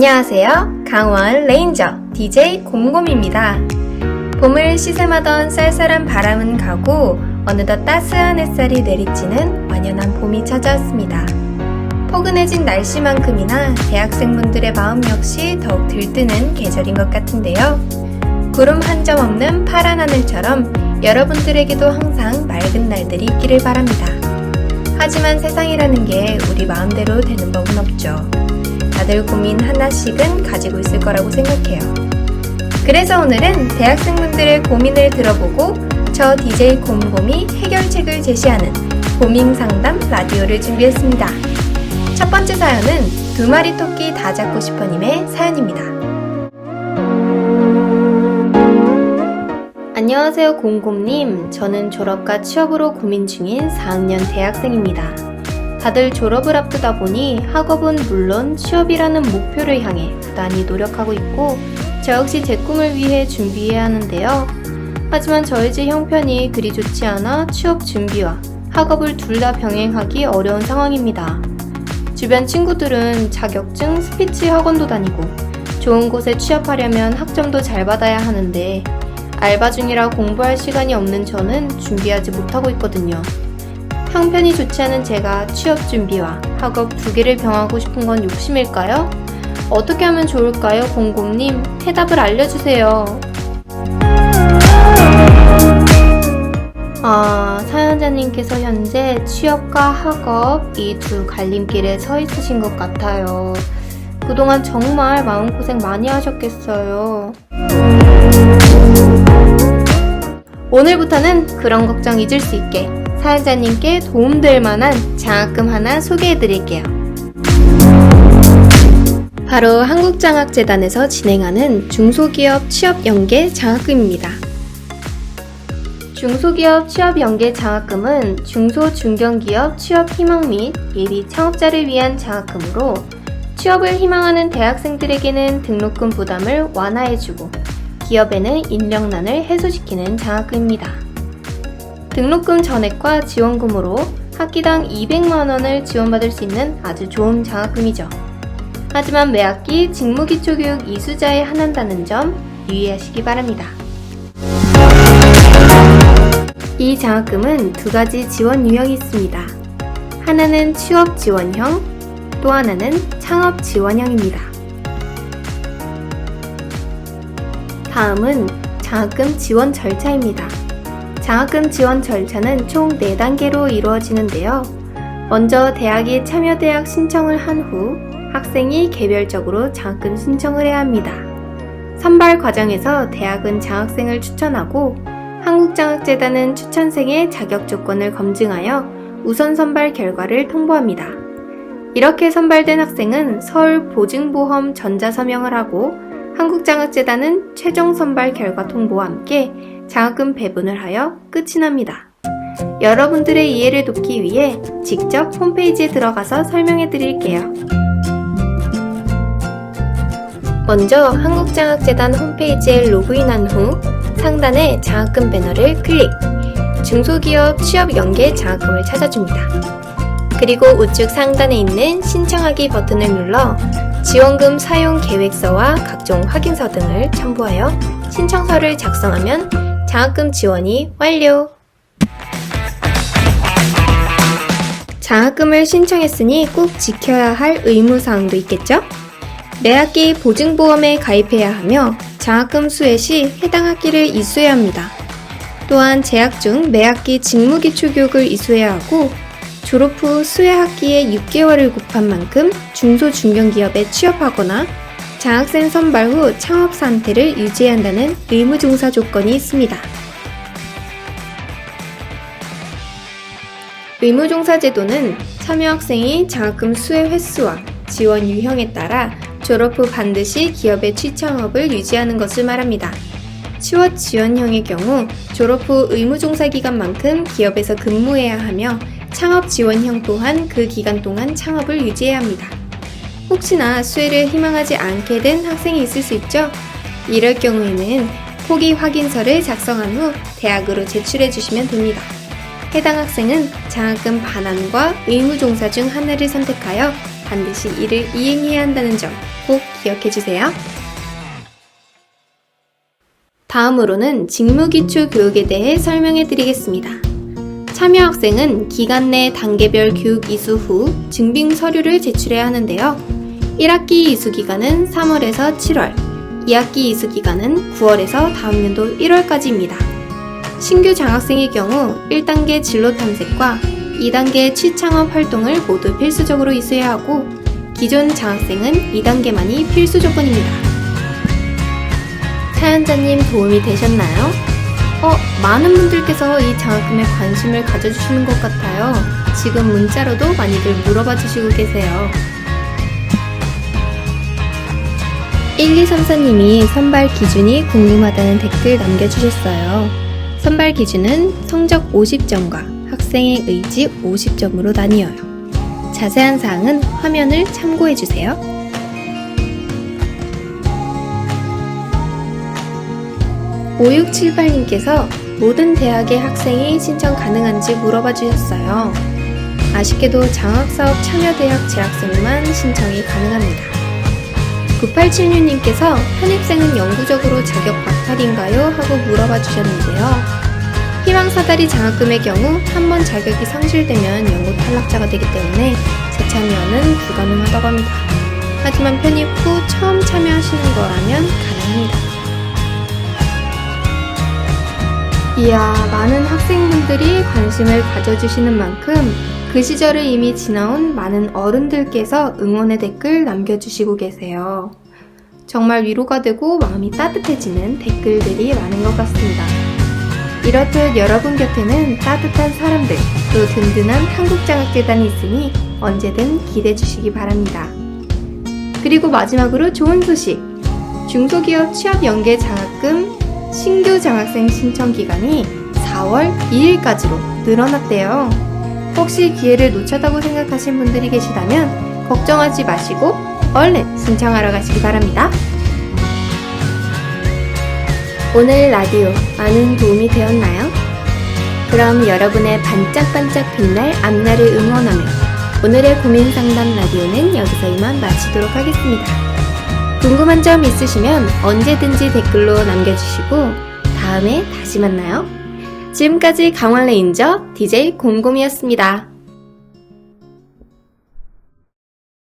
안녕하세요. 강원 레인저 DJ 곰곰입니다. 봄을 시샘하던 쌀쌀한 바람은 가고 어느덧 따스한 햇살이 내리치는 완연한 봄이 찾아왔습니다. 포근해진 날씨만큼이나 대학생분들의 마음 역시 더욱 들뜨는 계절인 것 같은데요. 구름 한 점 없는 파란 하늘처럼 여러분들에게도 항상 맑은 날들이 있기를 바랍니다. 하지만 세상이라는 게 우리 마음대로 되는 법은 없죠. 다들 고민 하나씩은 가지고 있을 거라고 생각해요. 그래서 오늘은 대학생분들의 고민을 들어보고 저 DJ 곰곰이 해결책을 제시하는 고민 상담 라디오를 준비했습니다. 첫 번째 사연은 두 마리 토끼 다 잡고 싶어님의 사연입니다. 안녕하세요, 곰곰님. 저는 졸업과 취업으로 고민 중인 4학년 대학생입니다. 다들 졸업을 앞두다 보니 학업은 물론 취업이라는 목표를 향해 부단히 노력하고 있고, 저 역시 제 꿈을 위해 준비해야 하는데요. 하지만 저의 집 형편이 그리 좋지 않아 취업 준비와 학업을 둘 다 병행하기 어려운 상황입니다. 주변 친구들은 자격증, 스피치 학원도 다니고 좋은 곳에 취업하려면 학점도 잘 받아야 하는데 알바 중이라 공부할 시간이 없는 저는 준비하지 못하고 있거든요. 형편이 좋지 않은 제가 취업 준비와 학업 두 개를 병하고 싶은 건 욕심일까요? 어떻게 하면 좋을까요, 공공님? 해답을 알려주세요. 아, 사연자님께서 현재 취업과 학업 이 두 갈림길에 서 있으신 것 같아요. 그동안 정말 마음고생 많이 하셨겠어요. 오늘부터는 그런 걱정 잊을 수 있게 사연자님께 도움될 만한 장학금 하나 소개해 드릴게요. 바로 한국장학재단에서 진행하는 중소기업 취업 연계 장학금입니다. 중소기업 취업 연계 장학금은 중소 중견기업 취업 희망 및 예비 창업자를 위한 장학금으로 취업을 희망하는 대학생들에게는 등록금 부담을 완화해주고 기업에는 인력난을 해소시키는 장학금입니다. 등록금 전액과 지원금으로 학기당 200만원을 지원받을 수 있는 아주 좋은 장학금이죠. 하지만 매학기 직무기초교육 이수자에 한한다는 점 유의하시기 바랍니다. 이 장학금은 두 가지 지원 유형이 있습니다. 하나는 취업 지원형, 또 하나는 창업 지원형입니다. 다음은 장학금 지원 절차입니다. 장학금 지원 절차는 총 4단계로 이루어지는데요. 먼저 대학이 참여대학 신청을 한 후 학생이 개별적으로 장학금 신청을 해야 합니다. 선발 과정에서 대학은 장학생을 추천하고 한국장학재단은 추천생의 자격 조건을 검증하여 우선 선발 결과를 통보합니다. 이렇게 선발된 학생은 서울 보증보험 전자서명을 하고 한국장학재단은 최종 선발 결과 통보와 함께 장학금 배분을 하여 끝이 납니다. 여러분들의 이해를 돕기 위해 직접 홈페이지에 들어가서 설명해 드릴게요. 먼저 한국장학재단 홈페이지에 로그인한 후 상단의 장학금 배너를 클릭, 중소기업 취업 연계 장학금을 찾아줍니다. 그리고 우측 상단에 있는 신청하기 버튼을 눌러 지원금 사용 계획서와 각종 확인서 등을 첨부하여 신청서를 작성하면 장학금 지원이 완료! 장학금을 신청했으니 꼭 지켜야 할 의무사항도 있겠죠? 매 학기 보증보험에 가입해야 하며 장학금 수혜 시 해당 학기를 이수해야 합니다. 또한 재학 중 매 학기 직무기초 교육을 이수해야 하고 졸업 후 수혜 학기에 6개월을 곱한 만큼 중소중견기업에 취업하거나 장학생 선발 후 창업 상태를 유지해야 한다는 의무종사 조건이 있습니다. 의무종사 제도는 참여 학생이 장학금 수혜 횟수와 지원 유형에 따라 졸업 후 반드시 기업의 취창업을 유지하는 것을 말합니다. 취업 지원형의 경우 졸업 후 의무종사 기간만큼 기업에서 근무해야 하며 창업 지원형 또한 그 기간 동안 창업을 유지해야 합니다. 혹시나 수혜를 희망하지 않게 된 학생이 있을 수 있죠? 이럴 경우에는 포기 확인서를 작성한 후 대학으로 제출해 주시면 됩니다. 해당 학생은 장학금 반환과 의무종사 중 하나를 선택하여 반드시 이를 이행해야 한다는 점 꼭 기억해 주세요. 다음으로는 직무기초 교육에 대해 설명해 드리겠습니다. 참여 학생은 기간 내 단계별 교육 이수 후 증빙 서류를 제출해야 하는데요. 1학기 이수 기간은 3월에서 7월, 2학기 이수 기간은 9월에서 다음 연도 1월까지입니다. 신규 장학생의 경우 1단계 진로 탐색과 2단계 취창업 활동을 모두 필수적으로 이수해야 하고 기존 장학생은 2단계만이 필수 조건입니다. 사연자님 도움이 되셨나요? 어, 많은 분들께서 이 장학금에 관심을 가져주시는 것 같아요. 지금 문자로도 많이들 물어봐 주시고 계세요. 1234님이 선발 기준이 궁금하다는 댓글 남겨주셨어요. 선발 기준은 성적 50점과 학생의 의지 50점으로 나뉘어요. 자세한 사항은 화면을 참고해주세요. 5678님께서 모든 대학의 학생이 신청 가능한지 물어봐 주셨어요. 아쉽게도 장학사업 참여대학 재학생만 신청이 가능합니다. 9876님께서 편입생은 영구적으로 자격 박탈인가요? 하고 물어봐 주셨는데요. 희망사다리 장학금의 경우 한 번 자격이 상실되면 영구 탈락자가 되기 때문에 재참여는 불가능하다고 합니다. 하지만 편입 후 처음 참여하시는 거라면 가능합니다. 이야, 많은 학생분들이 관심을 가져주시는 만큼 그 시절을 이미 지나온 많은 어른들께서 응원의 댓글 남겨주시고 계세요. 정말 위로가 되고 마음이 따뜻해지는 댓글들이 많은 것 같습니다. 이렇듯 여러분 곁에는 따뜻한 사람들, 또 든든한 한국장학재단이 있으니 언제든 기대해 주시기 바랍니다. 그리고 마지막으로 좋은 소식! 중소기업 취업 연계 장학금 신규 장학생 신청 기간이 4월 2일까지로 늘어났대요. 혹시 기회를 놓쳤다고 생각하신 분들이 계시다면 걱정하지 마시고 얼른 신청하러 가시기 바랍니다. 오늘 라디오 많은 도움이 되었나요? 그럼 여러분의 반짝반짝 빛날 앞날을 응원하며 오늘의 고민 상담 라디오는 여기서 이만 마치도록 하겠습니다. 궁금한 점 있으시면 언제든지 댓글로 남겨주시고 다음에 다시 만나요. 지금까지 강원 레인저 DJ 곰곰이었습니다.